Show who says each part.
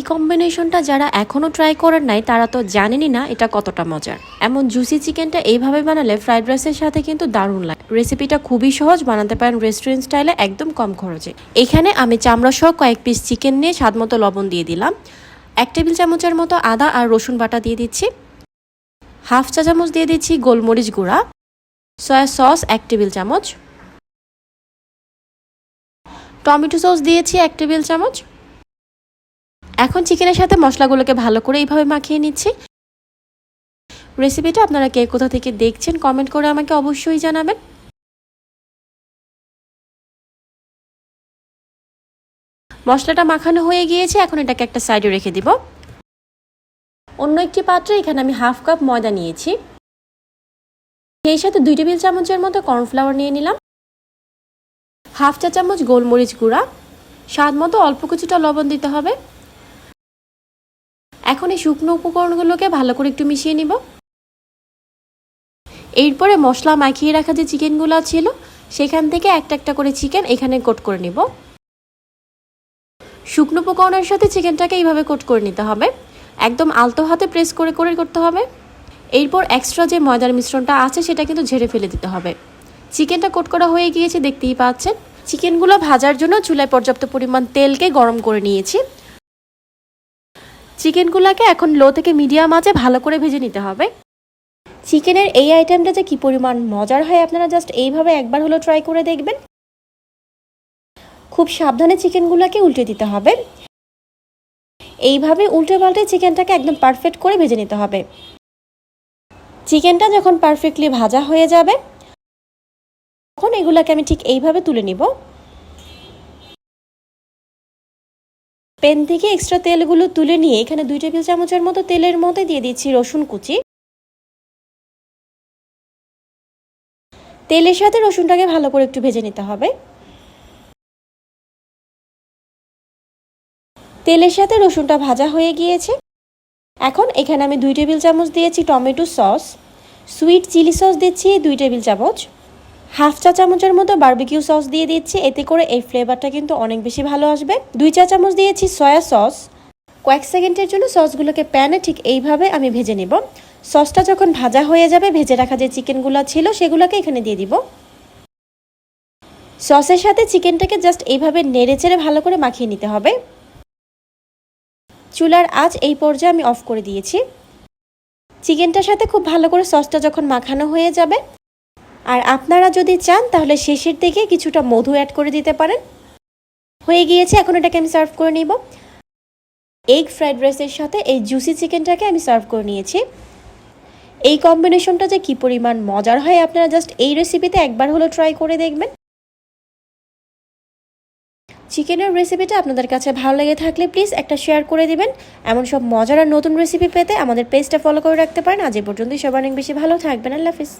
Speaker 1: এই কম্বিনেশনটা যারা এখনও ট্রাই করেন নাই, তারা তো জানেনই না এটা কতটা মজার। এমন জুসি চিকেনটা এইভাবে বানালে ফ্রাইড রাইসের সাথে কিন্তু দারুণ লাগে। রেসিপিটা খুবই সহজ, বানাতে পারেন রেস্টুরেন্ট স্টাইলে একদম কম খরচে। এখানে আমি চামড়া সহ কয়েক পিস চিকেন নিয়ে স্বাদ মতো লবণ দিয়ে দিলাম। এক টেবিল চামচের মতো আদা আর রসুন বাটা দিয়ে দিচ্ছি। হাফ চা চামচ দিয়ে দিচ্ছি গোলমরিচ গুঁড়া। সয়া সস এক টেবিল চামচ। টমেটো সস দিয়েছি এক টেবিল চামচ। এখন চিকেনের সাথে মশলাগুলোকে ভালো করে এইভাবে মাখিয়ে নিচ্ছি। রেসিপিটা আপনারা কে কোথা থেকে দেখছেন কমেন্ট করে আমাকে অবশ্যই জানাবেন। মশলাটা মাখানো হয়ে গিয়েছে, এখন এটাকে একটা সাইডে রেখে দিব। অন্য একটি পাত্রে এখানে আমি হাফ কাপ ময়দা নিয়েছি। সেই সাথে দুই টেবিল চামচের মতো কর্নফ্লাওয়ার নিয়ে নিলাম। হাফ চা চামচ গোলমরিচ গুঁড়া। স্বাদ মতো অল্প কিছুটা লবণ দিতে হবে। এখন এই শুকনো উপকরণগুলোকে ভালো করে একটু মিশিয়ে নিব। এরপরে মশলা মাখিয়ে রাখা যে চিকেনগুলো ছিল, সেখান থেকে একটা একটা করে চিকেন এখানে কোট করে নিব। শুকনো উপকরণের সাথে চিকেনটাকে এইভাবে কোট করে নিতে হবে। একদম আলতো হাতে প্রেস করে করে করতে হবে। এরপর এক্সট্রা যে ময়দার মিশ্রণটা আছে, সেটা কিন্তু ঝেড়ে ফেলে দিতে হবে। চিকেনটা কোট করা হয়ে গিয়েছে, দেখতেই পাচ্ছেন। চিকেনগুলো ভাজার জন্য চুলায় পর্যাপ্ত পরিমাণ তেলকে গরম করে নিয়েছি। চিকেনগুলোকে এখন লো থেকে মিডিয়াম আঁচে ভালো করে ভেজে নিতে হবে। চিকেনের এই আইটেমটা যে কী পরিমাণ মজার হয় আপনারা জাস্ট এইভাবে একবার হলো ট্রাই করে দেখবেন। খুব সাবধানে চিকেনগুলোকে উল্টে দিতে হবে। এইভাবে উল্টে পাল্টে চিকেনটাকে একদম পারফেক্ট করে ভেজে নিতে হবে। চিকেনটা যখন পারফেক্টলি ভাজা হয়ে যাবে, তখন এগুলোকে আমি ঠিক এইভাবে তুলে নিব। প্যান থেকে এক্সট্রা তেলগুলো তুলে নিয়ে এখানে দুই টেবিল চামচের মতো তেলের মধ্যে দিয়ে দিচ্ছি রসুন কুচি। তেলের সাথে রসুনটাকে ভালো করে একটু ভেজে নিতে হবে। তেলের সাথে রসুনটা ভাজা হয়ে গিয়েছে। এখন এখানে আমি দুই টেবিল চামচ দিয়েছি tomato sauce. Sweet chilli sauce দিচ্ছি দুই টেবিল চামচ। হাফ চা চামচের মতো বার্বিকিউ সস দিয়ে দিচ্ছি। এতে করে এই ফ্লেভারটা কিন্তু অনেক বেশি ভালো আসবে। দুই চা চামচ দিয়েছি সয়া সস। কয়েক সেকেন্ডের জন্য সসগুলোকে প্যানে ঠিক এইভাবে আমি ভেজে নেব। সসটা যখন ভাজা হয়ে যাবে, ভেজে রাখা যে চিকেনগুলো ছিল, সেগুলোকে এখানে দিয়ে দিব। সসের সাথে চিকেনটাকে জাস্ট এইভাবে নেড়ে চেড়ে ভালো করে মাখিয়ে নিতে হবে। চুলার আজ এই পর্যায়ে আমি অফ করে দিয়েছি। চিকেনটার সাথে খুব ভালো করে সসটা যখন মাখানো হয়ে যাবে আর আপনারা যদি চান, তাহলে শেষের দিকে কিছুটা মধু অ্যাড করে দিতে পারেন। হয়ে গিয়েছে, এখন এটাকে আমি সার্ভ করে নিব। এগ ফ্রাইড রাইসের সাথে এই জুসি চিকেনটাকে আমি সার্ভ করে নিয়েছি। এই কম্বিনেশনটা যে কী পরিমাণ মজার হয়, আপনারা জাস্ট এই রেসিপিতে একবার হলো ট্রাই করে দেখবেন। চিকেনের রেসিপিটা আপনাদের কাছে ভালো লেগে থাকলে প্লিজ একটা শেয়ার করে দিবেন। এমন সব মজার আর নতুন রেসিপি পেতে আমাদের পেজটা ফলো করে রাখতে পারেন। আজ পর্যন্তই সবার অনেক বেশি ভালো থাকবেন। আল্লাহ হাফিজ।